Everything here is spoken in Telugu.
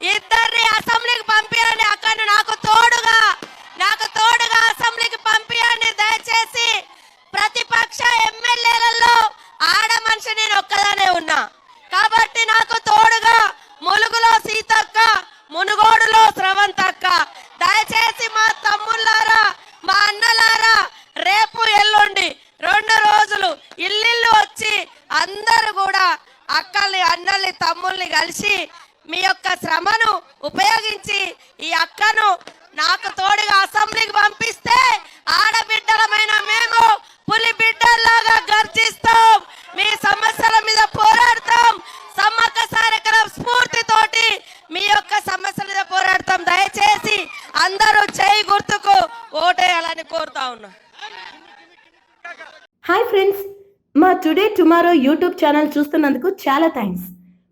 ఇద్దరిని అసెంబ్లీకి పంపించండి అక్కడ నాకు తోడుగా నాకు తోడుగా అసెంబ్లీకి పంపించండి దయచేసి ప్రతిపక్ష ఎమ్మెల్యేలలో ఆడ మనిషి నేను ఒక్కదానే ఉన్నా. కాబట్టి నాకు తోడుగా ములుగులో సీతక్క మునుగోడులో శ్రవంతక్క దయచేసి మా తమ్ముళ్ళారా మా అన్నలారా రేపు ఎల్లుండి రెండు రోజులు ఇల్లు వచ్చి అందరూ కూడా అక్కల్ని అన్నల్ని తమ్ముల్ని కలిసి మీ యొక్క శ్రమను ఉపయోగించి ఈ అక్కను నాకు తోడుగా అసెంబ్లీకి పంపిస్తే ఆడబిడ్డలమైన మేము పులి బిడ్డల్లాగా గర్జిస్తాం. మీ సమస్యల మీద పోరాడతాం. సమ్మక్క సారకరం స్ఫూర్తితోటి మీ యొక్క సమస్యల మీద పోరాడతాం. దయచేసి అందరూ చేయి గుర్తుకు ఓటేయాలని కోరుతా ఉన్నా. హాయ్ ఫ్రెండ్స్ మా టుడే టుమారో యూట్యూబ్ ఛానల్ చూస్తున్నందుకు చాలా థ్యాంక్స్.